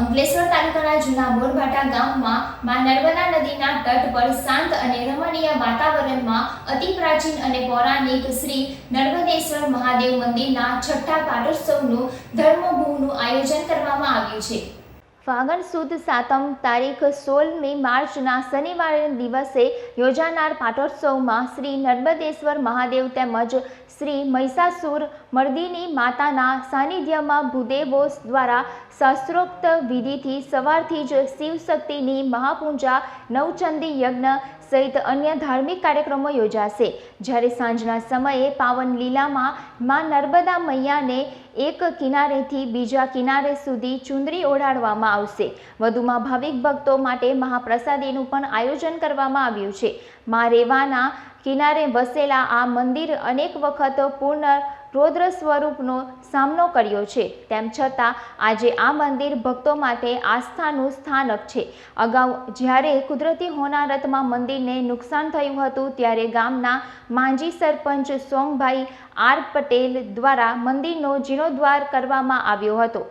અંકલેશ્વર તાલુકાના જૂના બોરભાટા ગામમાં માં નર્મદા નદીના તટ પર શાંત અને રમણીય વાતાવરણમાં અતિ પ્રાચીન અને પૌરાણિક શ્રી નર્મદેશ્વર મહાદેવ મંદિરના છઠ્ઠા પાટોત્સવનું ધર્મભૂનું આયોજન કરવામાં આવ્યું છે. ફાગણ સુદ સાતમ તારીખ સોળમી માર્ચના શનિવારે દિવસે યોજાનાર પાટોત્સવમાં શ્રી નર્મદેશ્વર મહાદેવ તેમજ શ્રી મહિષાસુર મર્દિની માતાના સાનિધ્યમાં ભૂદેવો દ્વારા શાસ્ત્રોક્ત વિધિથી સવારથી જ શિવશક્તિની મહાપૂજા નવચંદી યજ્ઞ સહિત અન્ય ધાર્મિક કાર્યક્રમો યોજાશે. જ્યારે સાંજના સમયે પાવન લીલામાં મા નર્મદા મૈયાને એક કિનારેથી બીજા કિનારે સુધી ચુંદરી ઓઢાડવામાં આવશે. વધુમાં ભાવિક ભક્તો માટે મહાપ્રસાદીનું પણ આયોજન કરવામાં આવ્યું છે. મા રેવાના કિનારે વસેલા આ મંદિર અનેક વખત પૂર્ણ રૌદ્ર સ્વરૂપનો સામનો કર્યો છે. તેમ છતાં, આજે આ મંદિર ભક્તો માટે આસ્થાનું સ્થાનક છે. અગાઉ જ્યારે કુદરતી હોનારતમાં મંદિરને નુકસાન થયું હતું, ત્યારે ગામના માંજી સરપંચ સોમભાઈ આર પટેલ દ્વારા મંદિરનો જીર્ણોદ્ધાર કરવામાં આવ્યો હતો.